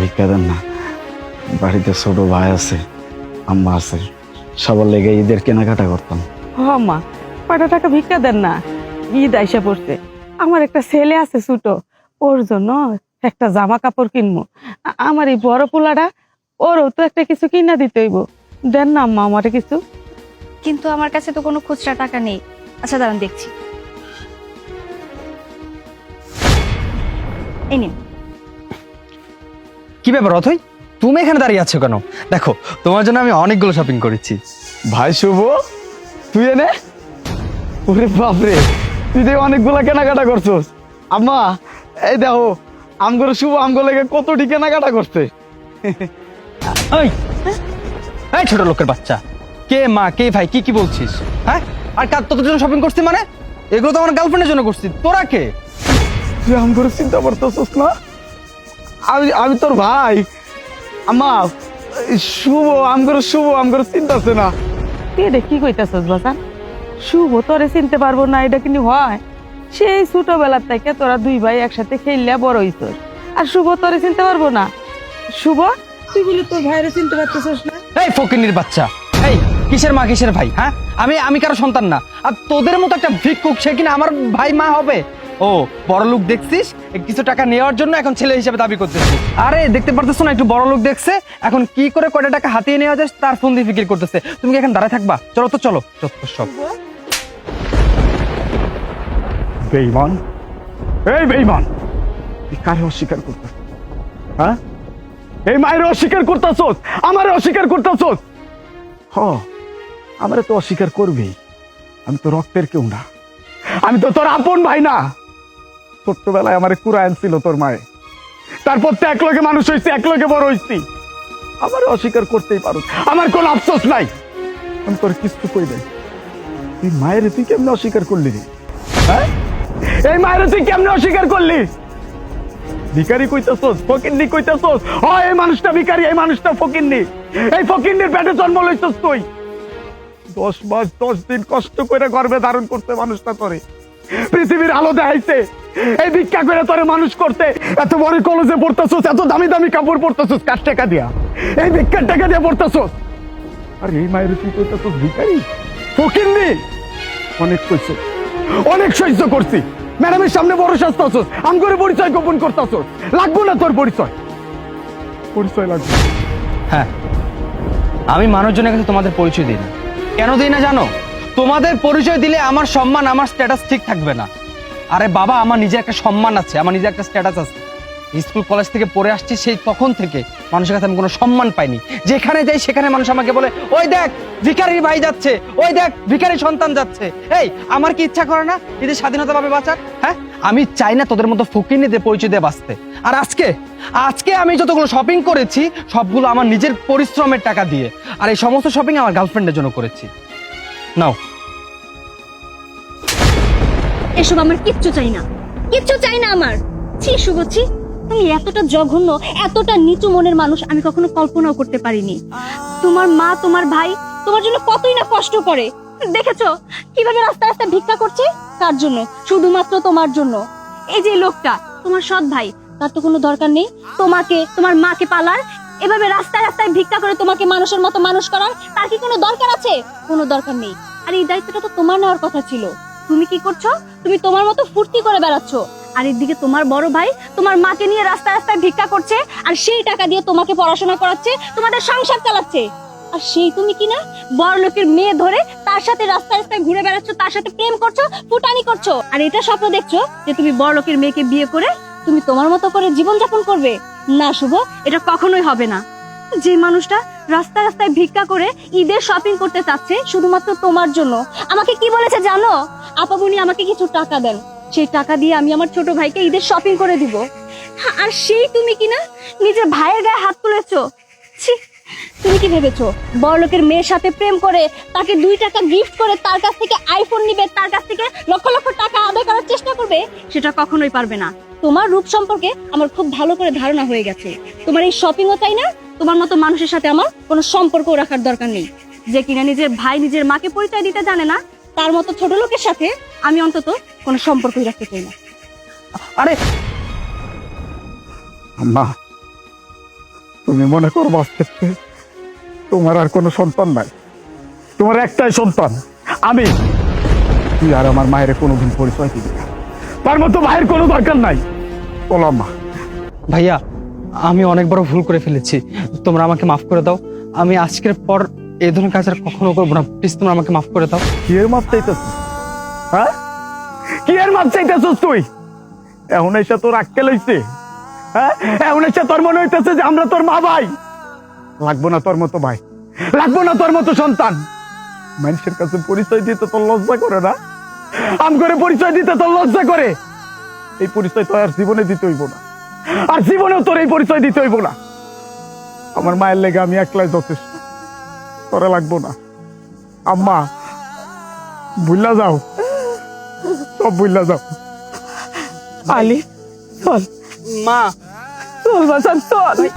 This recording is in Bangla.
ভিক্ষা দেন না। বাড়িতে ছোট ভাই আছে আম্মা আছে। সবার লেগে ঈদের কেনাকাটা করতাম। হ মা কয়টা টাকা ভিক্ষা দেন না? ঈদ আইসা পড়ছে। আমার একটা ছেলে আছে ছোট ওর জন্য একটা জামা কাপড় কিনবো। আ- আমার এই বড় পোলাটা ওরও তো একটা কিছু কিনা দিতে হইব। দেন না আম্মা আমারে কিছু। কিন্তু আমার কাছে তো কোনো খুচরা টাকা নেই। আচ্ছা দাঁড়ান দেখছি। এই নিন। কি ব্যাপার অথই? তুমি এখানে দাঁড়িয়ে আছো কেন? দেখো, তোমার জন্য আমি অনেকগুলো শপিং করেছি। ভাই শুভ, তুই এনে? ওরে বাপরে, তুই যে অনেকগুলা কেনাকাটা করছস। আম্মা, এই দেখো আমগুলো শুভ আমগুলো লেগে কতটি কেনাকাটা করছে। এই এই ছোট লোকের বাচ্চা। কে মা, কে ভাই, কি কি বলছিস? হ্যাঁ? আর কার তোদের জন্য শপিং করছিস মানে? এগুলো তো আমার গার্লফ্রেন্ডের জন্য করছিস তোরা কে? তুই আমগুলো চিন্তা করতেছস না? আমি আমি তোর ভাই। আম্মা এই শুভ আমগুলো শুভ আমগুলো চিন্তা আছে না। তুই এটা কি কইতাছস বাজান? শুভ তোরে চিনতে পারব না এটা কিন্তু হয়। সেই ছোটবেলার থেকে তোরা দুই ভাই একসাথে খেললে বড় হইছস আর শুভ তোরে চিনতে পারব না। শুভ তুই বলি তোর ভাইরে চিনতে পারতেছস না। এই ফকিনির বাচ্চা এই কিসের মা কিসের ভাই হ্যাঁ? আমি আমি কারও সন্তান না। আর তোদের মতো একটা ভিক্ষুক সে কিনা আমার ভাই মা হবে? ও, বড় লোক দেখছিস? কিছু টাকা নেওয়ার জন্য এখন ছেলে হিসেবে দাবি করতেছিস আরে, দেখতে পারতেছ না, একটু বড় লোক দেখছে? এখন কি করে কয়টা টাকা হাতিয়ে নেওয়া যায়, তার ফোন দিয়ে ফিকির করতেছে। তুমি কি এখন দাঁড়ায় থাকবা? চলো তো, চলো। চত্ব সব বেইমান। এই বেইমান! কারে অস্বীকার করতেছ হ্যাঁ? এই মায়ের অস্বীকার করতেছস আমারে অস্বীকার করতেছস হ, আমারে তো অস্বীকার করবি আমি তো রক্তের কেউ না। আমি তো তোর আপন ভাই না। ছোট্টবেলায় আমারে কুড়ায়ন ছিল তোর মায়ে। তারপর তো এক লগে মানুষ হয়েছে এক লগে বড় হয়েছি আমারে অস্বীকার করতেই পারো। আমার কোনো আফসোস নাই। আমি তোর কিছু কই দেয় তুই মায়ের তুই কেমনে অস্বীকার করলি রে? হ্যাঁ? এই মায়ের তুই কেমনে অস্বীকার করলি? ভিকারি কইতাছস, ফকিন্নি কইতাছস? হয় এই মানুষটা ভিকারি এই মানুষটা ফকিন্নি। এই ফকিন্নির পেটে জন্ম লইছস তুই। দশ মাস, দশ দিন কষ্ট করে গর্ভে ধারণ করতে মানুষটা করে পৃথিবীর আলো দেখাইছে। এই ভিক্ষা করে তোরে মানুষ করতে। এত বড় কলেজে এত দামি দামি কাপড় টাকা দিয়া? এই ভিক্ষার টাকা আর, এই মায়ের তুই ভিকারি ফকিন্নি! অনেক কইছো। অনেক সহ্য করছি। ম্যাডামের সামনে বড় শাস্তা আছোস আম করে পরিচয় গোপন করতেছস। লাগবো না তোর পরিচয়? পরিচয় লাগবে। হ্যাঁ আমি মানুষজনের কাছে তোমাদের পরিচয় দিই না। কেন দিই না জানো? তোমাদের পরিচয় দিলে আমার সম্মান, আমার স্ট্যাটাস ঠিক থাকবে না। আরে বাবা, আমার নিজের একটা সম্মান আছে, আমার নিজের একটা স্ট্যাটাস আছে। স্কুল কলেজ থেকে পড়ে আসছি সেই তখন থেকে মানুষের কাছে আমি কোনো সম্মান পাইনি। যেখানে যাই সেখানে মানুষ আমাকে বলে, ওই দেখ, ভিখারির ভাই যাচ্ছে, ওই দেখ ভিখারির সন্তান যাচ্ছে। এই, আমার কি ইচ্ছা করে না? এদের স্বাধীনতা পাবে বাঁচার হ্যাঁ? আমি চাই না তোদের মতো ফকিরনিদের পরিচয় দিয়ে বাঁচতে। আর আজকে আজকে আমি যতগুলো শপিং করেছি, সবগুলো আমার নিজের পরিশ্রমের টাকা দিয়ে। আর এই সমস্ত শপিং আমার গার্লফ্রেন্ডের জন্য করেছি। নাও। এসব আমার কিচ্ছু চাই না। কিচ্ছু চাই না আমার। ছি শুভছি তুমি এতটা জঘন্য, এতটা নিচু মনের মানুষ আমি কখনো কল্পনাও করতে পারিনি। তোমার মা, তোমার ভাই তোমার জন্য কতই না কষ্ট করে। দেখেছ কীভাবে রাস্তা রাস্তায় ভিক্ষা করছে? কার জন্য? শুধুমাত্র তোমার জন্য। এই যে লোকটা, তোমার সৎ ভাই, তার তো কোনো দরকার নেই। তোমাকে, তোমার মাকে পালার। এভাবে রাস্তায় রাস্তায় ভিক্ষা করে তোমাকে মানুষের মতো মানুষ করার, তার কি কোনো দরকার আছে? কোনো দরকার নেই। আর এই দায়িত্বটা তো তোমার নেওয়ার কথা ছিল। তুমি কি করছ? তুমি তোমার মতো ফুর্তি করে বেড়াচ্ছ। আর এদিকে তোমার বড় ভাই তোমার মাকে নিয়ে রাস্তায় রাস্তায় ভিক্ষা করছে, আর সেই টাকা দিয়ে তোমাকে পড়াশোনা করাচ্ছে, তোমাদের সংসার চালাচ্ছে। আর সেই তুমি কি না বড় লোকের মেয়ে ধরে তার সাথে রাস্তায় রাস্তায় ঘুরে বেড়াচ্ছ, তার সাথে প্রেম করছ, ফুটানি করছ। আর এটা স্বপ্ন দেখছ যে তুমি বড় লোকের মেয়েকে বিয়ে করে তুমি তোমার মতো করে জীবনযাপন করবে? না, শুভ, এটা কখনোই হবে না। যে মানুষটা রাস্তায় রাস্তায় ভিক্ষা করে ঈদের শপিং করতে চাচ্ছে শুধুমাত্র তোমার জন্য। আমাকে কি বলেছে জানো? আপাবনি আমাকে কিছু টাকা দেন। সেই টাকা দিয়ে আমি আমার ছোট ভাইকে ঈদের শপিং করে দিব। আর সেই তুমি কি না নিজের ভাইয়ের গায়ে হাত তুলেছো? ছি, তুমি কি ভেবেছো? বড়লোকের মেয়ের সাথে প্রেম করে তাকে দুই টাকা গিফট করে তার কাছ থেকে আইফোন নিবে, তার কাছ থেকে লক্ষ লক্ষ টাকা আদায় করার চেষ্টা করবে? সেটা কখনোই পারবে না। তোমার রূপ সম্পর্কে আমার খুব ভালো করে ধারণা হয়ে গেছে। তোমার এই শপিংও চাই না? তোমার মতো মানুষের সাথে আমার কোনো সম্পর্ক রাখার দরকার নেই। যে কিনা নিজের ভাই নিজের মাকে পরিচয় দিতে জানে না তার মতো ছোট লোকের সাথে আমি অন্তত কোনো সম্পর্কই রাখতে চাই না। আরে! আম্মা তুমি মনে করো বাস্তবে তোমার আর কোনো সন্তান নাই। তোমার একটাই সন্তান আমি। তুই আর আমার মায়ের কোনোদিন পরিচয় দিবি না। তার মতো ভাইয়ের কোনো দরকার নাই। বলো আম্মা। ভাইয়া আমি অনেক বড় ভুল করে ফেলেছি। তোমরা আমাকে মাফ করে দাও। আমি আজকের পর এই ধরনের কাজ আর কখনো করব না। প্লিজ তোমরা আমাকে মাফ করে দাও। কি এর মাপ চাইতেছ? হ্যাঁ? কি এর মাপ চাইতেছস তুই? এখন এসে তোর আক্কেল হইছে হ্যাঁ? এখন এসে তোর মনে হইতেছে যে আমরা তোর মা ভাই। লাগবো না তোর মতো ভাই। লাগবো না তোর মতো সন্তান। মানুষের কাছে পরিচয় দিতে তোর লজ্জা করে না? আম করে পরিচয় দিতে তোর লজ্জা করে। এই পরিচয় তো আর জীবনে দিতে হইব না। আর জীবনেও তোর এই পরিচয় দিতে হইব না। আমার মায়ের লেগে আমি একলাই যথেষ্ট। তোরা লাগবো না। আম্মা ভুল্লা যাও। সব ভুল্লা যাও। আলি চল। মা। চল বাসান চল।